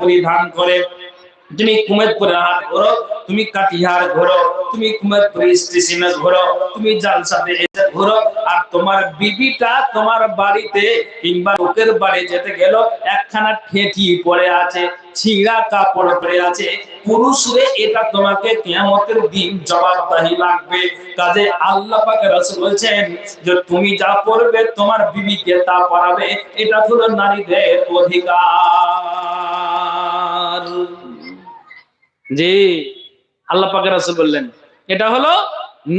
পরিধান করে। তুমি কুমেদপুরে হাট ঘোরো, তুমি কাটিহার ঘোরো, তুমি কুমেদপুর স্টেশনে ঘোরো, তুমি জালসাতে ঘোরো, আর তোমার বিবিটা তোমার বাড়িতে কিংবা লোকের বাড়ি যেতে গেল, একখানা ঠেঁটি পড়ে আছে, ছিঁড়া কাপড় পরে আছে। পুরুষরে এটা তোমাকে দিন জবাবদাহি লাগবে। কাজে আল্লাহ পাকে যে, তুমি যা পড়বে তোমার বিবিকে তা পড়াবে। এটা হলো নারীদের অধিকার। জি, আল্লাহ পাকের রাসূল বললেন, এটা হলো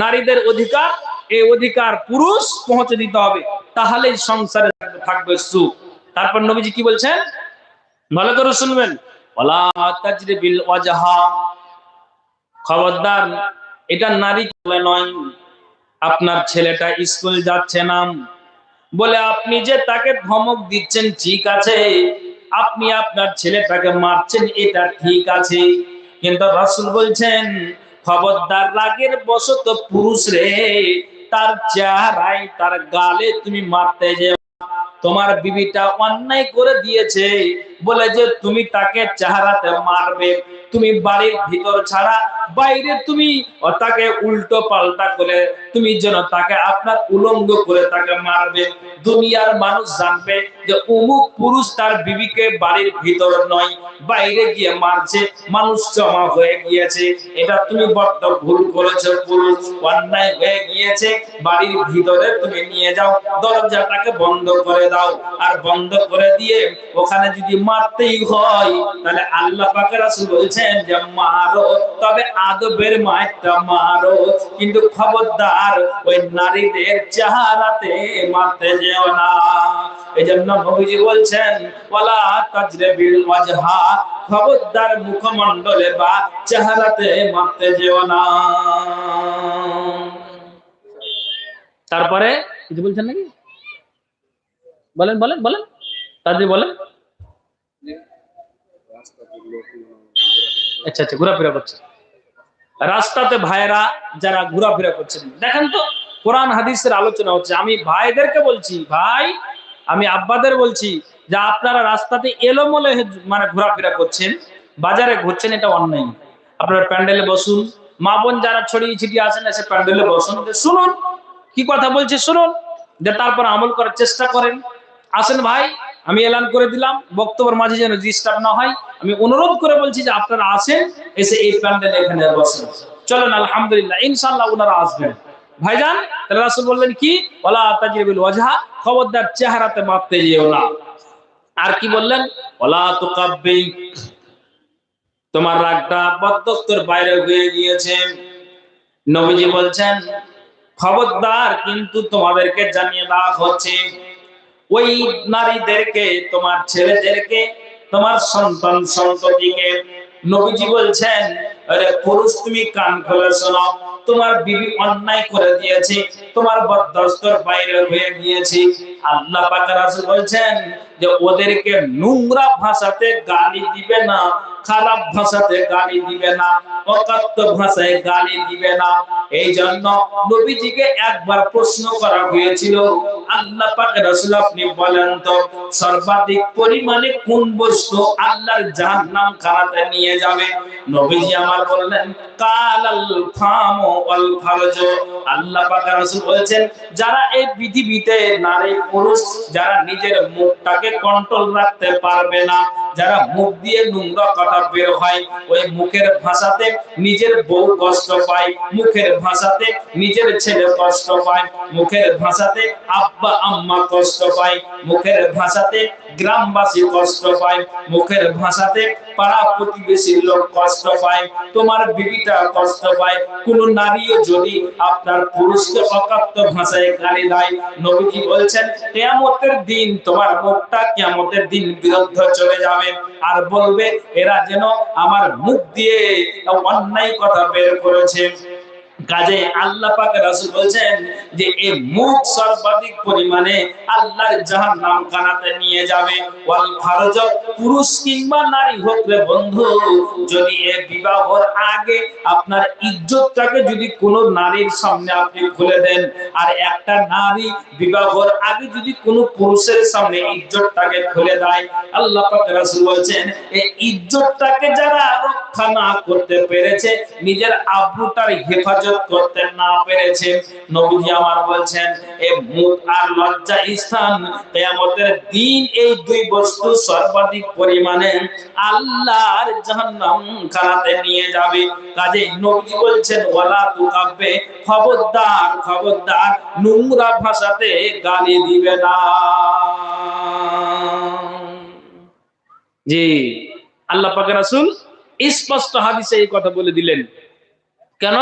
নারীদের অধিকার। এই অধিকার পুরুষ পৌঁছে দিতে হবে, তাহলেই সংসারে থাকবে সুখ। তারপর নবীজি কি বলছেন? ভালো করে শুনবেন। খবরদার, এটা নারী নয়। আপনার ছেলেটা স্কুল যাচ্ছে না। বলে, আপনি যে তাকে ধমক দিচ্ছেন, ঠিক আছে। আপনি আপনার ছেলেটাকে মারছেন, এটা ঠিক আছে। কিন্তু রাসূল বলছেন, খবরদার, রাগের বশত পুরুষ রে তার চেহারায়, তার গালে তুমি মারতে যে তোমার বিবিটা অন্যায় করে দিয়েছে। বলে যে তুমি তাকে চেহারাতে মারবে। তুমি বাড়ির ভিতর ছাড়া বাইরে তুমি তাকে উল্টো পাল্টা করে তুমি যেন তাকে আপনার উলঙ্গ করে তাকে মারবে। দুনিয়ার মানুষ জানবে যে অমুক পুরুষ তার বিবিকে বাড়ির ভিতর নয়, বাইরে গিয়ে মারছে, মানুষ জমা হয়ে গিয়েছে। এটা তুমি বড্ড ভুল করেছ, পুরুষ। অন্যায় হয়ে গিয়েছে, বাড়ির ভিতরে তুমি নিয়ে যাও, দরজাটাকে বন্ধ করে দাও। আর বন্ধ করে দিয়ে ওখানে যদি মারতেই হয়, তাহলে আল্লাহ পাকের রাসূল বলছেন যে মারো, তবে আদবের মায়েরটা মারো। কিন্তু খবরদার ওই নারীদের চেহারাতে মারতে যেও না। এই জন্য নবীজি বলছেন, ওয়ালা তাজরিবিল ওয়াজহা। খবরদার মুখমণ্ডলে বা চেহারাতে মারতে যেও না। তারপরে কিছু বলছেন নাকি? বলেন বলেন বলেন। তাদের বলেন। আচ্ছা আচ্ছা ঘোরাফেরা করছে। রাস্তাতে ভাইরা যারা ঘোরাফেরা করছেন। দেখেন তো, কোরআন হাদিসের আলোচনা হচ্ছে। আমি ভাইদেরকে বলছি, ভাই, আমি আব্বাদের বলছি যে আপনারা রাস্তাতে এলোমলে মানে ঘোরাফেরা করছেন, বাজারে ঘুরছেন, এটা অন্যায়। আপনারা প্যান্ডেলে বসুন, মা বোন যারা ছড়িয়ে ছিটিয়ে আসেন এসে প্যান্ডেলে বসুন। শুনুন, কি কথা বলছে, শুনুন। যে তারপর আমল করার চেষ্টা করেন। আসেন ভাই আমি এলান করে দিলাম, বক্তব্যের মাঝে যেন ডিস্টার্ব না হয়। আমি অনুরোধ করে বলছি যে আপনারা আসেন, এসে এই প্যান্ডেল এখানে বসেন। চলেন, আলহামদুলিল্লাহ, ইনশাআল্লাহ ওনারা আসবেন। ভাইজান রাসূল বললেন কি? ওয়ালা তাজরিবিল ওয়াজহা, খবরদার চেহারাতে মাপতে যেও না। আর কি বললেন? ওয়ালা তুকাব্বি, তোমার রাগটা বদদস্তর বাইরে হয়ে গিয়েছে। নবীজি বলছেন, খবরদার কিন্তু তোমাদেরকে জানিয়ে দেওয়া হচ্ছে। ওই নারীদেরকে, তোমার ছেলেদেরকে, তোমার সন্তান সন্ততিকে নবীজি বলছেন, আরে পুরুষ, তুমি কান খুলে শোনো। তোমার বিবি অন্যায় করে দিয়েছে, তোমার বরদাস্তর বাইরে হয়ে গিয়েছে। আল্লাহ পাক রাসূল বলছেন যে, ওদেরকে নোংরা ভাষাতে গালি দিবে না। খারাপ ভাষাতে গালি দিবে না, অকাত্য ভাষায় গালি দিবে না। এই জন্য নবীজিকে একবার প্রশ্ন করা হয়েছিল, আল্লাহ পাক রাসূল আপনি বলেন তো, সর্বাধিক পরিমাণে কোন বস্তু আল্লাহর জাহান্নাম খানাতে নিয়ে যাবে? নবীজি আমার বললেন, কালাল ফামু ওয়াল ফারজ। আল্লাহ পাক রাসূল বলেছেন, যারা এই পৃথিবীতে নারী পুরুষ, যারা নিজের মুখটাকে কন্ট্রোল রাখতে পারবে না যারা মুখ দিয়ে নোংরা কথা বের হয়, ওই মুখের ভাষাতে নিজের বউ কষ্ট পায়, মুখের ভাষাতে নিজের ছেলে কষ্ট পায়, মুখের ভাষাতে আব্বা, আম্মা কষ্ট পায়, মুখের ভাষাতে গ্রামবাসী কষ্ট পায়, মুখের ভাষাতে পাড়া প্রতিবেশীর লোক কষ্ট পায়, তোমার বিবিটা কষ্ট পায়। কোন নারীও যদি আপনার পুরুষকে অকাত্য ভাষায় গালি দেয়, নবীজি বলছেন, কিয়ামতের দিন তোমার মুখটা কিয়ামতের দিন বিরুদ্ধ চলে যাবে। আর বলবে, এরা যেন আমার মুখ দিয়ে অন্যায় কথা বের করেছে। কাজে আল্লাহ পাক রাসূল বলছেন যে এই মুখ সর্বাধিক পরিমাণে আল্লাহর জাহান্নাম খানাতে নিয়ে যাবে। ওয়াল ফারজ, পুরুষ কিংবা নারী হোক রে বন্ধু, যদি এ বিবাহর আগে আপনার ইজ্জতটাকে যদি কোনো নারীর সামনে আপনি খুলে দেন, আর একটা নারী বিবাহর আগে যদি কোনো পুরুষের সামনে ইজ্জতটাকে খুলে দেয়, আল্লাহ পাক রাসূল বলছেন এই ইজ্জতটাকে যারা রক্ষা না করতে পেরেছে, নিজের আব্রুটার হেফাজত করতে না পেরেছে। নবীজি আমার বলছেন মুখ আর লজ্জা স্থান, কিয়ামতের দিন এই দুই বস্তু সর্বাধিক পরিমাণে আল্লাহর জাহান্নাম খানাতে নিয়ে যাবে। কাজে নবী বলছেন, ওয়ালা তুকাব্বে, খবরদার খবরদার, নোংরা ভাষাতে গালি দিবে না। জি, আল্লাহ রাসূল স্পষ্ট হাদিসে এই কথা বলে দিলেন। কেন?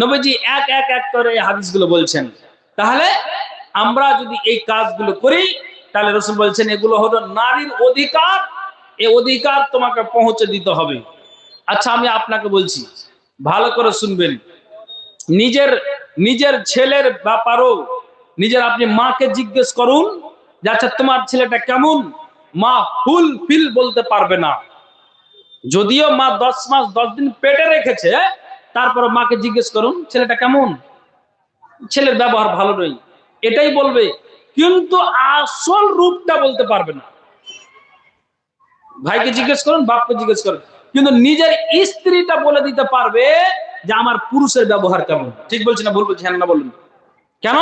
নবীজি এক এক এক করে এই হাদিসগুলো বলছেন। তাহলে আমরা যদি এই কাজগুলো করি, তাহলে রসুল বলছেন, এগুলো হলো নারীর অধিকার এই অধিকার তোমাকে পৌঁছে দিতে হবে। আচ্ছা আমি আপনাকে বলছি, ভালো করে শুনবেন। নিজের নিজের ছেলের ব্যাপারও নিজের আপনি মাকে জিজ্ঞেস করুন যে আচ্ছা তোমার ছেলেটা কেমন? মা ফুল ফিল বলতে পারবে না। যদিও মা দশ মাস, দশ দিন পেটে রেখেছে তারপর মাকে জিজ্ঞেস করুন, ছেলেটা কেমন? ছেলের ব্যবহার ভালো নয় এটাই বলবে, কিন্তু আসল রূপটা বলতে পারবে না। ভাইকে জিজ্ঞেস করুন, বাপকে জিজ্ঞেস করুন, কিন্তু নিজের স্ত্রীটা বলে দিতে পারবে যে আমার পুরুষের ব্যবহার কেমন? ঠিক বলছি না, ভুল বলছি হ্যাঁ না বলুন। কেন?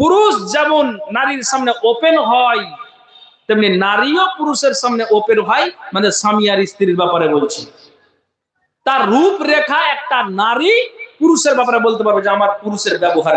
পুরুষ যেমন নারীর সামনে ওপেন হয়, তেমনি নারীও পুরুষের সামনে ওপেন হয় মানে স্বামী আর স্ত্রীর ব্যাপারে বলছি। তার রূপরেখা একটা নারী পুরুষের ব্যাপারে বলতে পারবে যে আমার পুরুষের ব্যবহার